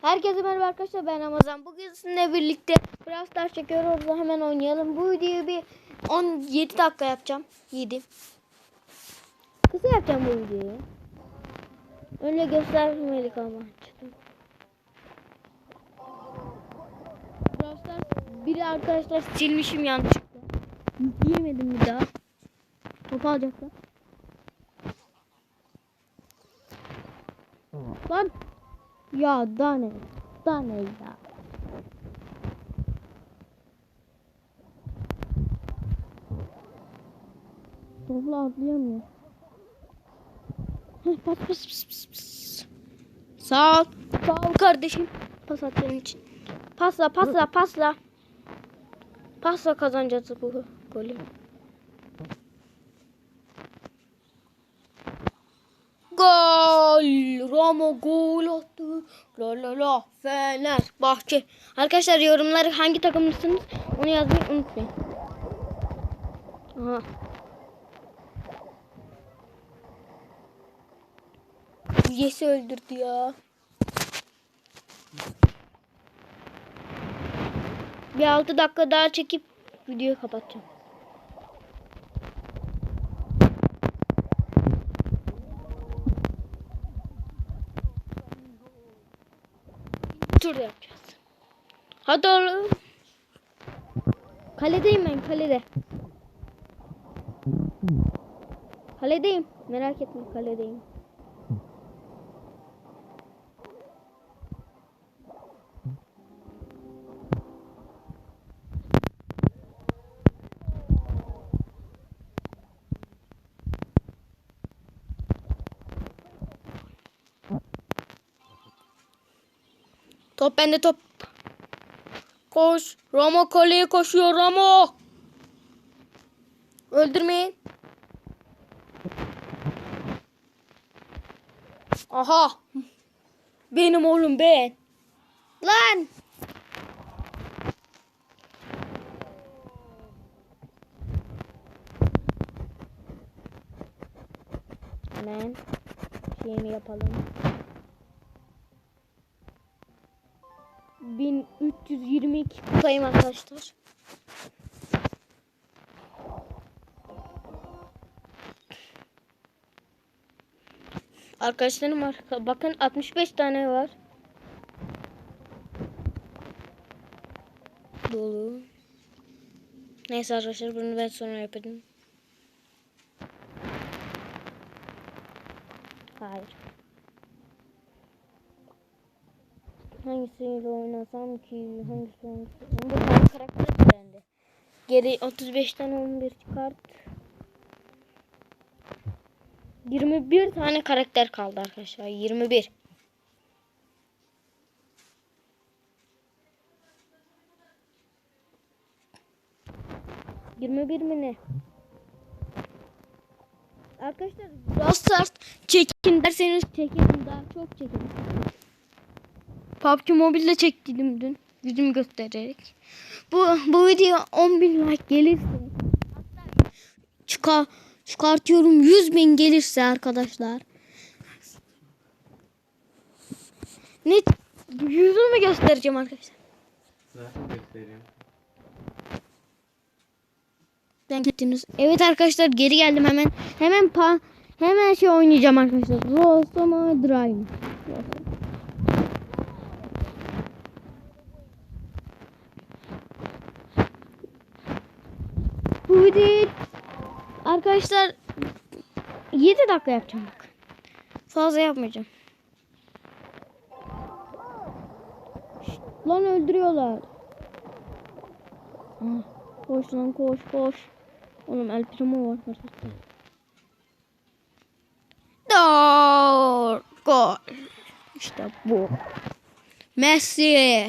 Herkese merhaba arkadaşlar ben Ramazan. Bugün sizinle birlikte Brawl Stars çekiyoruz. Hemen oynayalım. Bu videoyu bir 17 dakika yapacağım. 7. Kısa yapacağım bu videoyu. Öyle göstermelik ama. Brawl Stars biri arkadaşlar silmişim yanlışlıkla. Yükleyemedim bir daha. Top alacaklar. Lan ya daha ne? Daha ne ya? Topla atlayamıyor. Heh, pas pas pas pas pas. Sağ ol. Sağ ol kardeşim. Pas attığın için. Pasla pasla pasla. Pasla kazanacağız bu golü. Gol! Ramo gol attı. La la la. Fenerbahçe. Arkadaşlar yorumları hangi takımlısınız onu yazmayı unutmayın. Aha. Yesi öldürdü ya. Bir 6 dakika daha çekip videoyu kapatacağım. Tur yapacağız. Hadi oğlum. Kaledeyim ben kalede. Kaledeyim. Merak etme kaledeyim. Top bende top. Koş. Ramo kaleye koşuyor Ramo. Öldürmeyin. Aha. Benim oğlum ben. Lan. Hemen şeyimi yapalım. 1322 kupayım arkadaşlar. Arkadaşlarım var. Bakın 65 tane var. Dolu. Neyse arkadaşlar bunu ben sonra yapayım. Hayır. Hangisiyle oynasam ki? Hangisi hangisi? 11 tane karakter var bende. Geri 35 tane 11 çıkart. 21 tane karakter kaldı arkadaşlar. 21. Yirmi bir mi ne? Arkadaşlar Brawl Stars çekin derseniz çekelim daha çok çekelim. PUBG Mobile'de çektim dün. Yüzümü göstererek. Bu bu video 10.000 like gelirse hatta çıkar, çıkartıyorum 100 bin gelirse arkadaşlar. Ne yüzümü göstereceğim arkadaşlar. Zaten gösteriyorum. Ben gittiniz. Evet arkadaşlar geri geldim hemen. Hemen pa hemen şey oynayacağım arkadaşlar. Rostoma Drive. Videoyu arkadaşlar 7 dakika yapacağım bak. Fazla yapmayacağım. Şşt, lan öldürüyorlar. Ah, koş lan koş koş. Oğlum El Primo var. Dur, gol. İşte bu. Messi.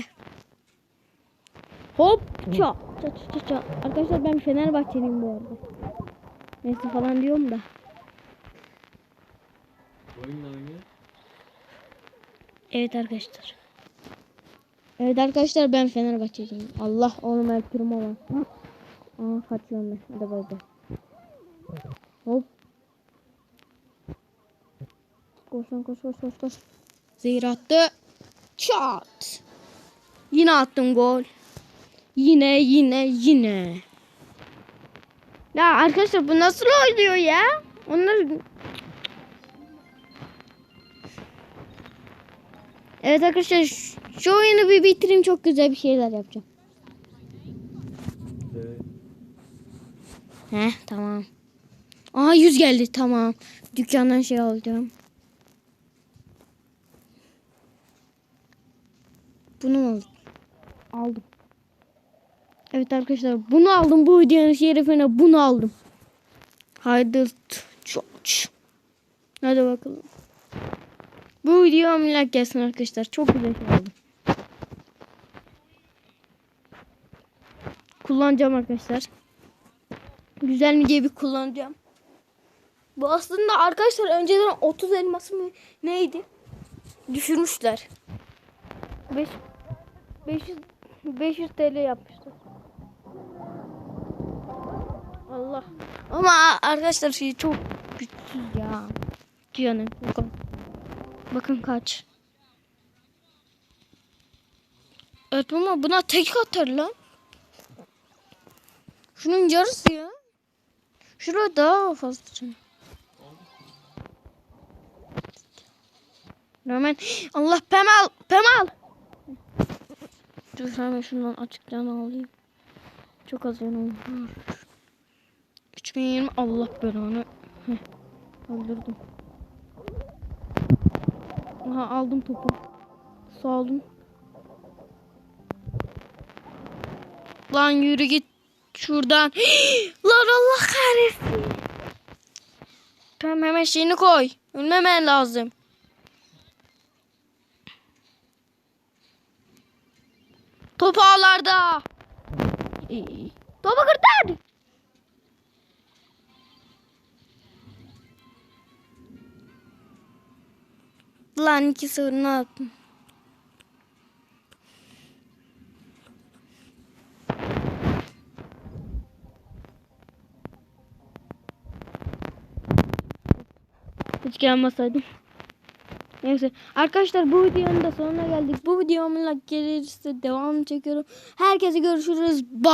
Hop ça. Ça ça ça. Arkadaşlar ben Fenerbahçeliyim bu arada. Messi falan diyorum da. Oyunla oynuyor. Evet arkadaşlar. Evet arkadaşlar ben Fenerbahçeliyim. Allah oğlum El Primo var. Aa kaçıyorum ben. Hadi bay bay. Hop. Koş lan koş koş koş koş. Zehir attı. Çat. Yine attım gol. Yine yine yine. Ya arkadaşlar bu nasıl oluyor ya? Onlar Evet arkadaşlar şu- oyunu bir bitireyim çok güzel bir şeyler yapacağım. Evet. He tamam. Aa 100 geldi tamam. Dükkandan şey alacağım. Bunu aldım? Aldım. Evet arkadaşlar bunu aldım. Bu videonun şerefine bunu aldım. Haydi çok. Hadi bakalım. Bu video ameliyat gelsin arkadaşlar. Çok güzel şey aldım. Kullanacağım arkadaşlar. Güzel mi diye bir kullanacağım. Bu aslında arkadaşlar önceden 30 elması mı neydi? Düşürmüşler. 5 500 500 TL yapmışlar. Allah. Ama arkadaşlar şey çok güçsüz ya. Canım. Bakın. Bakın kaç. Evet ama buna tek atar lan. Şunun yarısı ya. Şurada daha fazla. Hemen Allah Pemal Pemal. Dur hemen şundan açıktan alayım. Çok az yanım var. 3020 Allah belanı. Heh, Öldürdüm. Aha aldım topu. Sağ olun. Lan yürü git şuradan. Lan Allah kahretsin. Tamam hemen şeyini koy. Ölmemen lazım. Top ağlarda. Topu kurtar. Lan iki sıfır ne yaptım? Hiç gelmeseydim. Neyse arkadaşlar bu videonun da sonuna geldik. Bu videomun gelirse devam çekiyorum. Herkese görüşürüz. Bye.